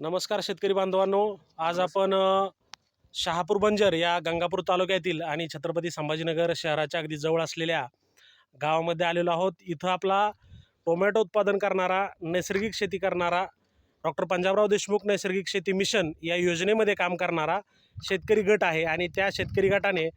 नमस्कार शेतकरी बांधवांनो. आज आपण शहापूर बंजर या गंगापूर तालुक्यातील आणि छत्रपती संभाजीनगर शहराच्या अगदी जवळ असलेल्या गावामध्ये आलेलो आहोत. इथं आपला टोमॅटो उत्पादन करणारा नैसर्गिक शेती करणारा डॉक्टर पंजाबराव देशमुख नैसर्गिक शेती मिशन या योजनेमध्ये काम करणारा शेतकरी गट आहे आणि त्या शेतकरी गटाने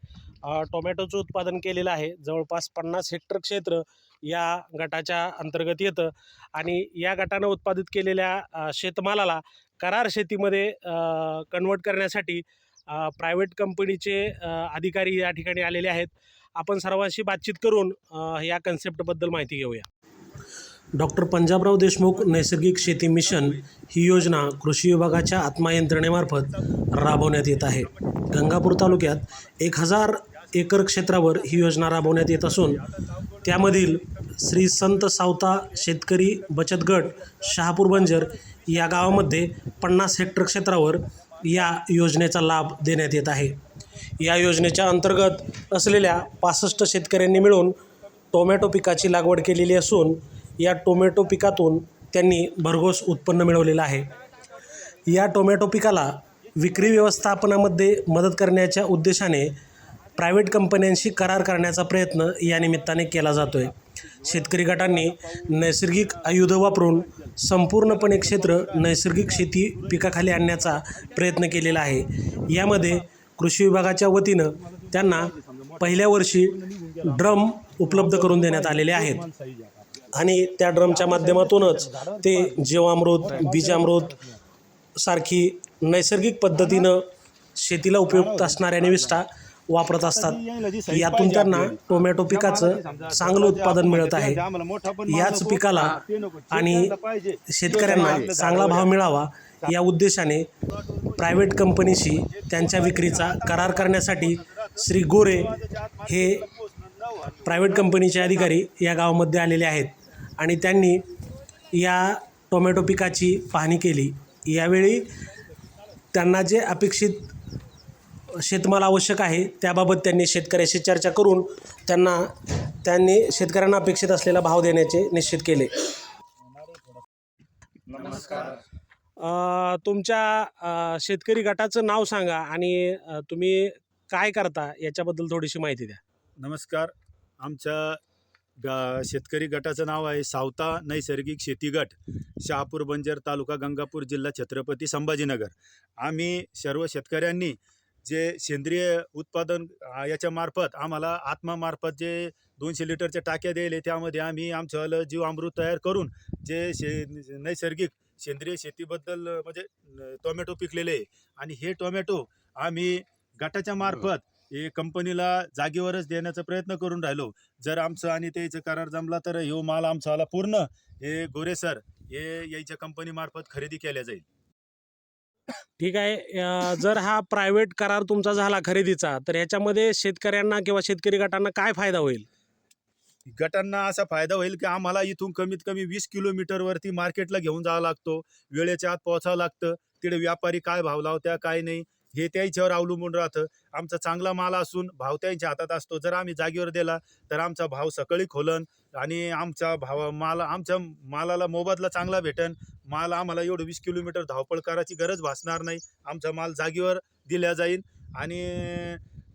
टोमॅटोचं उत्पादन केलेलं आहे. जवळपास पन्नास हेक्टर क्षेत्र या गटाच्या अंतर्गत येतं आणि या गटानं उत्पादित केलेल्या शेतमालाला करार शेतीमध्ये कन्वर्ट करण्यासाठी प्रायव्हेट कंपनीचे अधिकारी या ठिकाणी आलेले आहेत. आपण सर्वांशी बातचीत करून या कन्सेप्टबद्दल माहिती घेऊया. डॉक्टर पंजाबराव देशमुख नैसर्गिक शेती मिशन ही योजना कृषी विभागाच्या आत्मयंत्रणेमार्फत राबवण्यात येत आहे. गंगापूर तालुक्यात एक हजार एकर क्षेत्रावर ही योजना राबवण्यात येत असून त्यामधील श्री संत सावता शेतकरी बचत गट शहापूर बंजर या गावामध्ये पन्नास हेक्टर क्षेत्रावर या योजनेचा लाभ देण्यात येत आहे. या योजनेच्या अंतर्गत असलेल्या पासष्ट शेतकऱ्यांनी मिळून टोमॅटो पिकाची लागवड केलेली असून या टोमॅटो पिकातून त्यांनी भरघोस उत्पन्न मिळवलेलं आहे. या टोमॅटो पिकाला विक्री व्यवस्थापनामध्ये मदत करण्याच्या उद्देशाने प्रायव्हेट कंपन्यांशी करार करण्याचा प्रयत्न या निमित्ताने केला जातो आहे शेतकरी गटांनी नैसर्गिक आयुधं वापरून संपूर्णपणे क्षेत्र नैसर्गिक शेती पिकाखाली आणण्याचा प्रयत्न केलेला आहे. यामध्ये कृषी विभागाच्या वतीनं त्यांना पहिल्या वर्षी ड्रम उपलब्ध करून देण्यात आलेले आहेत. आणि त्या ड्रमच्या माध्यमातूनच ते जीवामृत बीजामृत सारखी नैसर्गिक पद्धतीनं शेतीला उपयुक्त असणाऱ्या निविष्ठा वापरत असतात. यातून त्यांना टोमॅटो पिकाचं चांगलं उत्पादन मिळत आहे. याच पिकाला आणि शेतकऱ्यांना चांगला भाव मिळावा या उद्देशाने प्रायव्हेट कंपनीशी त्यांच्या विक्रीचा करार करण्यासाठी श्री गोरे हे प्रायव्हेट कंपनीचे अधिकारी या गावामध्ये आलेले आहेत. आणि त्यांनी या टोमॅटो पिकाची पाहणी केली. यावेळी त्यांना जे अपेक्षित शेतमाल आवश्यक आहे त्याबाबत त्यांनी शेतकऱ्याशी चर्चा करून त्यांना त्यांनी शेतकऱ्यांना अपेक्षित असलेला भाव देण्याचे निश्चित केले. नमस्कार. तुमच्या अ, शेतकरी गटाचं नाव सांगा आणि अ, तुम्ही काय करता याच्याबद्दल थोडीशी माहिती द्या. नमस्कार. आमच्या गा शेतकरी गटाचं नाव आहे सावता नैसर्गिक शेती गट शहापूर बंजर तालुका गंगापूर जिल्हा छत्रपती संभाजीनगर. आम्ही सर्व शेतकऱ्यांनी जे सेंद्रिय उत्पादन आ, याच्यामार्फत आम्हाला आत्मामार्फत जे दोनशे लिटरच्या टाक्या दिले त्यामध्ये आम्ही आमचं जीवामृत तयार करून जे शे नैसर्गिक सेंद्रिय शेतीबद्दल म्हणजे टोमॅटो पिकलेले आहे. आणि हे टोमॅटो आम्ही गटाच्या मार्फत हे कंपनीला जागेवरच देण्याचा प्रयत्न करून राहिलो. जर आमचं आणि त्याचं करार जमला तर ह्यो माल आमचाला पूर्ण हे गोरे सर हे याच्या कंपनीमार्फत खरेदी केल्या जाईल. ठीक आहे. जर हा प्रायव्हेट करार तुमचा झाला खरेदीचा तर ह्याच्यामध्ये शेतकऱ्यांना किंवा शेतकरी गटांना काय फायदा होईल? गटांना असा फायदा होईल की आम्हाला इथून कमीत कमी वीस किलोमीटरवरती मार्केटला घेऊन जावं लागतो. वेळेच्या आत पोहोचावं लागतं. तिकडे व्यापारी काय भाव लावत्या काय नाही हे त्याच्यावर अवलंबून राहतं. आमचा चांगला माल असून भाव त्यांच्या हातात असतो. जर आम्ही जागेवर दिला तर आमचा भाव सकाळी खोलन आणि आमचा भाव माल आमच्या मालाला मोबदला चांगला भेटन. माल आम्हाला एवढं वीस किलोमीटर धावपळ करायची गरज भासणार नाही. आमचा माल जागेवर दिला जाईल आणि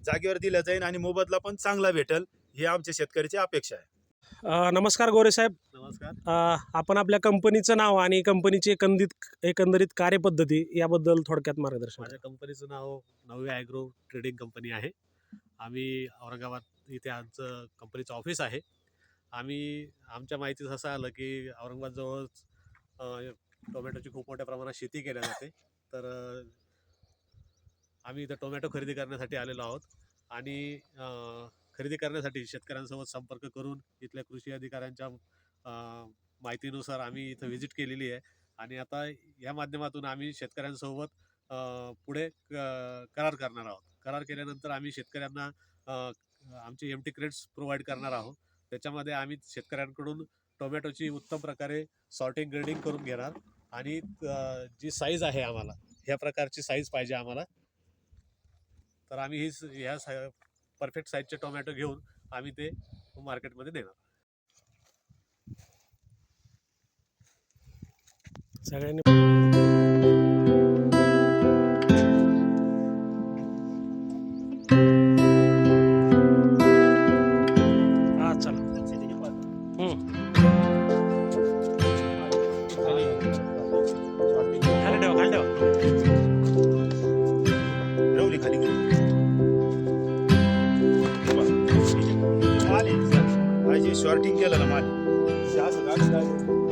जागेवर दिला जाईल आणि मोबदला पण चांगला भेटल ही आमच्या शेतकऱ्याची अपेक्षा आहे. नमस्कार गोरे साहेब. नमस्कार. आपण आपल्या कंपनीचं नाव आणि कंपनीची एकंदरीत एकंदरीत कार्यपद्धती याबद्दल थोडक्यात मार्गदर्शन माझ्या कंपनीचं नाव नव्या ॲग्रो ट्रेडिंग कंपनी आहे. आम्ही औरंगाबाद इथे आमचं कंपनीचं ऑफिस आहे. आम्ही आमच्या माहितीत असं आलं की औरंगाबादजवळच टोमॅटोची खूप मोठ्या प्रमाणात शेती केल्या जाते. तर आम्ही इथं टोमॅटो खरेदी करण्यासाठी आलेलो आहोत. आणि खरेदी करण्यासाठी शेतकऱ्यांसोबत संपर्क करून इथल्या कृषी अधिकाऱ्यांच्या माहितीनुसार आम्ही इथं व्हिजिट केलेली आहे. आणि आता या माध्यमातून आम्ही शेतकऱ्यांसोबत पुढे क- करार करणार आहोत. करार केल्यानंतर आम्ही शेतकऱ्यांना आमचे एम टी क्रेड्स प्रोव्हाइड करणार आहोत. त्याच्यामध्ये आम्ही शेतकऱ्यांकडून टोमॅटोची उत्तम प्रकारे सॉर्टिंग ग्रेडिंग करून घेणार. आणि जी साईज आहे आम्हाला ह्या प्रकारची साईज पाहिजे आम्हाला. तर आम्ही ही ह्या सा परफेक्ट साईजचे टोमॅटो घेऊन आम्ही ते मार्केटमध्ये देणार. सगळ्यांनी शॉर्टिंग ना माझे